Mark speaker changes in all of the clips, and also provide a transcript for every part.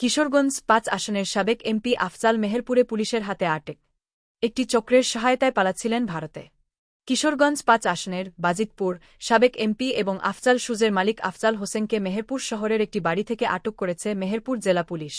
Speaker 1: কিশোরগঞ্জ পাঁচ আসনের সাবেক এমপি আফজাল মেহেরপুরে পুলিশের হাতে আটেক। একটি চক্রের সহায়তায় পালাচ্ছিলেন ভারতে। কিশোরগঞ্জ পাঁচ আসনের বাজিতপুর সাবেক এমপি এবং আফজাল সুজের মালিক আফজাল হোসেনকে মেহেরপুর শহরের একটি বাড়ি থেকে আটক করেছে মেহেরপুর জেলা পুলিশ।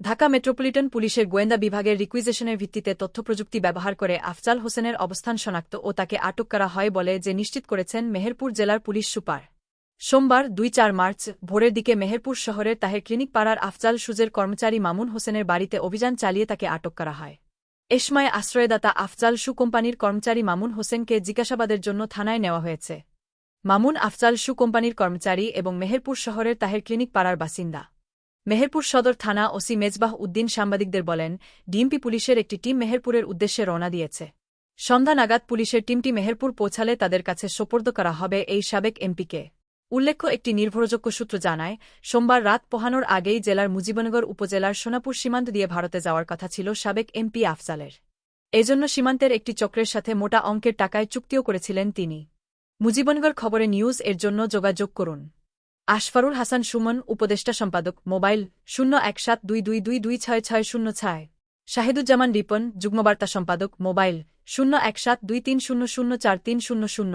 Speaker 1: ঢাকা মেট্রোপলিটন পুলিশের গোয়েন্দা বিভাগের রিকুইজেশনের ভিত্তিতে তথ্যপ্রযুক্তি ব্যবহার করে আফজাল হোসেনের অবস্থান শনাক্ত ও তাকে আটক করা হয় বলে যে নিশ্চিত করেছেন মেহেরপুর জেলার পুলিশ সুপার। সোমবার দুই চার মার্চ, ভোরের দিকে মেহেরপুর শহরের তাহের ক্লিনিক পাড়ার আফজাল সুজের কর্মচারী মামুন হোসেনের বাড়িতে অভিযান চালিয়ে তাকে আটক করা হয়। এসময় আশ্রয়দাতা আফজাল সু কোম্পানির কর্মচারী মামুন হোসেনকে জিজ্ঞাসাবাদের জন্য থানায় নেওয়া হয়েছে। মামুন আফজাল সু কোম্পানির কর্মচারী এবং মেহেরপুর শহরের তাহের ক্লিনিক পাড়ার বাসিন্দা। মেহেরপুর সদর থানা ওসি মেজবাহ উদ্দিন সাংবাদিকদের বলেন, ডিএমপি পুলিশের একটি টিম মেহেরপুরের উদ্দেশ্যে রওনা দিয়েছে। সন্ধ্যা নাগাদ পুলিশের টিমটি মেহেরপুর পৌঁছালে তাদের কাছে সোপর্দ করা হবে এই সাবেক এমপিকে। উল্লেখ্য, একটি নির্ভরযোগ্য সূত্র জানায়, সোমবার রাত পোহানোর আগেই জেলার মুজিবনগর উপজেলার সোনাপুর সীমান্ত দিয়ে ভারতে যাওয়ার কথা ছিল সাবেক এমপি আফজালের। এজন্য সীমান্তের একটি চক্রের সাথে মোটা অঙ্কের টাকায় চুক্তিও করেছিলেন তিনি। মুজিবনগর খবরে নিউজ, এর জন্য যোগাযোগ করুন। আশফারুল হাসান সুমন, উপদেষ্টা সম্পাদক, মোবাইল শূন্য এক সাত দুই দুই দুই দুই ছয় ছয় শূন্য ছয়। শাহিদুজ্জামান রিপন, যুগ্মবার্তা সম্পাদক, মোবাইল শূন্য এক সাত দুই তিন শূন্য শূন্য চার তিন শূন্য শূন্য।